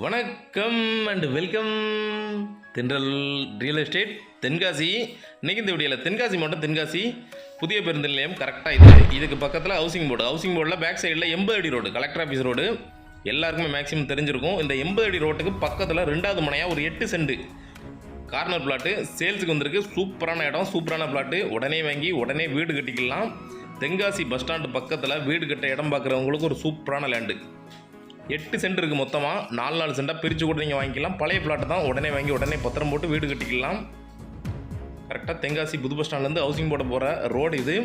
வணக்கம் and welcome Thendral real estate Tenkasi. இன்னைக்கு இந்த வீடியோவில் தென்காசி மாவட்டம் தென்காசி. புதிய பேருந்து நிலையம் கரெக்டாக இது. இதுக்கு பக்கத்தில் ஹவுசிங் போர்டு ஹவுசிங் போர்டில் பேக் சைடில் எண்பது அடி ரோடு கலெக்டர் ஆஃபீஸ் ரோடு எல்லாருக்குமே மேக்ஸிமம் தெரிஞ்சிருக்கும். இந்த எண்பது அடி ரோட்டுக்கு பக்கத்தில் ரெண்டாவது மனையாக ஒரு எட்டு சென்ட் கார்னர் பிளாட்டு சேல்ஸுக்கு வந்திருக்கு. சூப்பரான இடம் சூப்பரான பிளாட்டு உடனே வாங்கி உடனே வீடு கட்டிக்கலாம். தென்காசி பஸ் ஸ்டாண்டு பக்கத்தில் வீடு கட்ட இடம் பார்க்குறவங்களுக்கு ஒரு சூப்பரான லேண்டு எட்டு சென்ட் இருக்குது மொத்தமாக நாலு நாலு சென்ட்டாக பிரித்து கூட நீங்கள் வாங்கிக்கலாம். பழைய பிளாட்டு தான் உடனே வாங்கி உடனே பத்திரம் போட்டு வீடு கட்டிக்கலாம். கரெக்டாக தென்காசி புது பஸ் ஸ்டாண்ட்லேருந்து ஹவுசிங் போட போகிற ரோடு இது.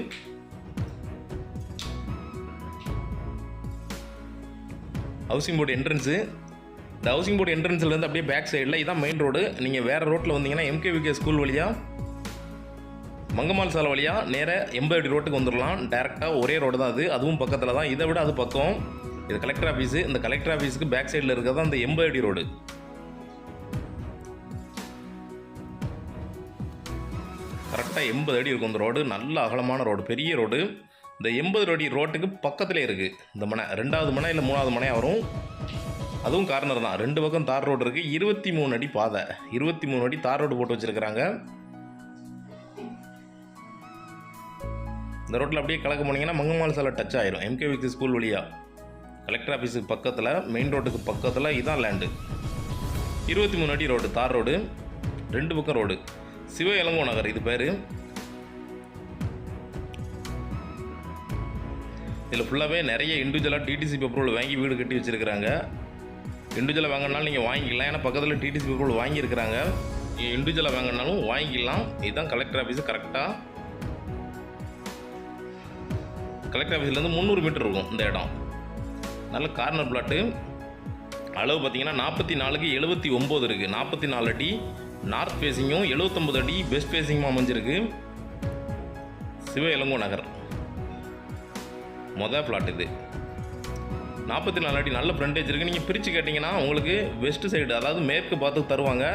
ஹவுசிங் போர்டு என்ட்ரன்ஸு இந்த ஹவுசிங் போர்டு என்ட்ரன்ஸ்லேருந்து அப்படியே பேக் சைடில் இதான் மெயின் ரோடு நீங்கள் வேறு ரோட்டில் வந்தீங்கன்னா எம்கேவிகே ஸ்கூல் வழியாக மங்கம்மாள் சாலை வழியாக நேராக எண்பது ரோட்டுக்கு வந்துடலாம் டேரெக்டாக ஒரே ரோடு தான் அது. அதுவும் பக்கத்தில் தான். இதை விட அது பக்கம். இது கலெக்டர் ஆஃபீஸு இந்த கலெக்டர் ஆஃபீஸுக்கு பேக் சைடில் இருக்கிறது தான் இந்த எண்பது அடி ரோடு கரெக்டாக எண்பது அடி இருக்கும் இந்த ரோடு நல்ல அகலமான ரோடு பெரிய ரோடு இந்த எண்பது அடி ரோட்டுக்கு பக்கத்திலே இருக்குது இந்த மனை ரெண்டாவது மனை இல்லை மூணாவது மனையாக வரும். அதுவும் கார்னர் தான். ரெண்டு பக்கம் தார் ரோடு இருக்குது இருபத்தி மூணு அடி பாதை. இருபத்தி மூணு அடி தார் ரோடு போட்டு வச்சுருக்கிறாங்க. இந்த ரோட்டில் அப்படியே கலக்க போனீங்கன்னா மங்கம்மாள் சாலை டச் ஆயிரும். எம்கே விக்ஸ் ஸ்கூல் வழியாக கலெக்டர் ஆஃபீஸுக்கு பக்கத்தில் மெயின் ரோட்டுக்கு பக்கத்தில் இதான் லேண்டு இருபத்தி மூணு அடி ரோடு தார் ரோடு ரெண்டு பக்கம் ரோடு சிவ இளங்கோ நகர் இது பேர். இதில் ஃபுல்லாகவே நிறைய இண்டிவிஜுவலாக டிடிசி அப்ரூவல் வாங்கி வீடு கட்டி வச்சுருக்கிறாங்க. இண்டிவிஜுவலாக வாங்கினாலும் நீங்கள் வாங்கிக்கலாம். ஏன்னா பக்கத்தில் டிடிசி அப்ரூவல் வாங்கியிருக்கிறாங்க. நீங்கள் இண்டிவிஜுவலாக வாங்கினாலும் வாங்கிக்கலாம். இதுதான் கலெக்டர் ஆஃபீஸு கரெக்டாக கலெக்டர் ஆஃபீஸ்லேருந்து முந்நூறு மீட்டர் இருக்கும் இந்த இடம். நல்ல கார்னர் பிளாட்டு அளவு பார்த்தீங்கன்னா நாற்பத்தி நாலுக்கு எழுபத்தி ஒம்பது இருக்குது நாற்பத்தி நாலு அடி நார்த் ஃபேஸிங்கும் எழுபத்தொம்பது அடி வெஸ்ட் ஃபேஸிங்கும் அமைஞ்சிருக்கு. சிவ இளங்கோ நகர் மொதல் பிளாட் இது. நாற்பத்தி நாலு அடி நல்ல ஃப்ரண்டேஜ் இருக்குது நீங்கள் பிரித்து கேட்டிங்கன்னா உங்களுக்கு வெஸ்ட் சைடு அதாவது மேற்கு பார்த்து தருவாங்க.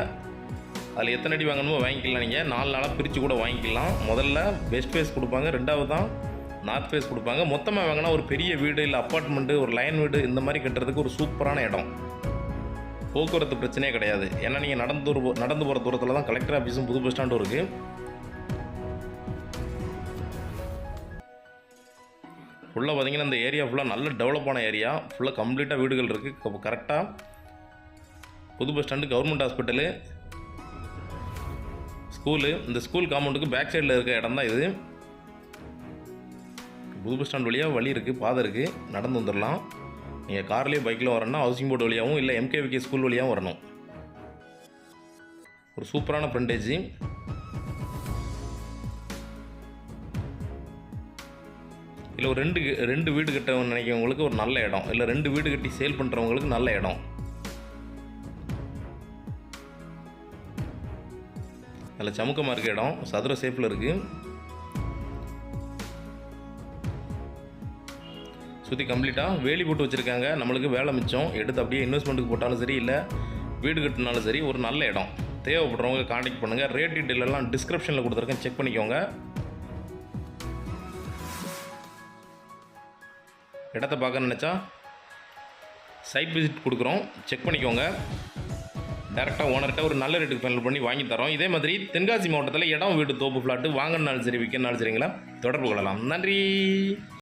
அதில் எத்தனை அடி வாங்கணுமோ வாங்கிக்கலாம் நீங்கள் நாலு நாளாக பிரித்து கூட வாங்கிக்கலாம். முதல்ல வெஸ்ட் ஃபேஸ் கொடுப்பாங்க. ரெண்டாவது தான் நார்த் ஃபேஸ் கொடுப்பாங்க. மொத்தமாக வாங்கினா ஒரு பெரிய வீடு இல்லை அப்பார்ட்மெண்ட்டு ஒரு லைன் வீடு இந்த மாதிரி கட்டுறதுக்கு ஒரு சூப்பரான இடம். போக்குவரத்து பிரச்சனையே கிடையாது. ஏன்னா நீங்கள் நடந்து தூர நடந்து போகிற தூரத்தில் தான் கலெக்டர் ஆஃபீஸும் புது பஸ் ஸ்டாண்டும் இருக்குது ஃபுல்லாக பார்த்தீங்கன்னா இந்த ஏரியா ஃபுல்லாக நல்ல டெவலப்பான ஏரியா ஃபுல்லாக கம்ப்ளீட்டாக வீடுகள் இருக்குது கரெக்டாக புது bus stand government hospital school இந்த ஸ்கூல் காம்பவுண்டுக்கு பேக் சைடில் இருக்க இடம் தான் இது. புது பஸ் ஸ்டாண்ட் வழியாக வழி இருக்குது பாதை இருக்குது நடந்து வந்துடலாம் நீங்கள் கார்லேயே பைக்கில் வரணும்னா ஹவுசிங் போர்டு வழியாகவும் இல்லை எம்கேவிகே ஸ்கூல் வழியாகவும் வரணும். ஒரு சூப்பரான ஃப்ரண்டேஜ் இல்லை ஒரு ரெண்டு ரெண்டு வீடு கட்ட நினைக்கிறவங்களுக்கு ஒரு நல்ல இடம். இல்லை ரெண்டு வீடு கட்டி சேல் பண்ணுறவங்களுக்கு நல்ல இடம். நல்ல சமுக்கமாக இருக்க இடம். சதுர சேஃபில் இருக்குது சுற்றி கம்ப்ளீட்டாக வேலி போட்டு வச்சுருக்காங்க. நம்மளுக்கு வேலை மிச்சம். எடுத்து அப்படியே இன்வெஸ்ட்மெண்ட்டுக்கு போட்டாலும் சரி இல்லை வீடு கட்டினாலும் சரி ஒரு நல்ல இடம். தேவைப்படுறவங்க காண்டாக்ட் பண்ணுங்கள் ரேட் டீட்டெயில் எல்லாம் டிஸ்கிரிப்ஷனில் கொடுத்துருக்கேன். செக் பண்ணிக்கோங்க. இடத்த பார்க்க நினச்சா சைட் விசிட் கொடுக்குறோம். செக் பண்ணிக்கோங்க. டேரெக்டாக ஓனர்கிட்ட ஒரு நல்ல ரேட்டுக்கு ஃபைனல் பண்ணி வாங்கி தரோம். இதே மாதிரி தென்காசி மாவட்டத்தில் இடம் வீடு தோப்பு ஃப்ளாட்டு வாங்கினாலும் சரி விற்கனாலும் சரிங்களா? தொடர்பு கொள்ளலாம். நன்றி!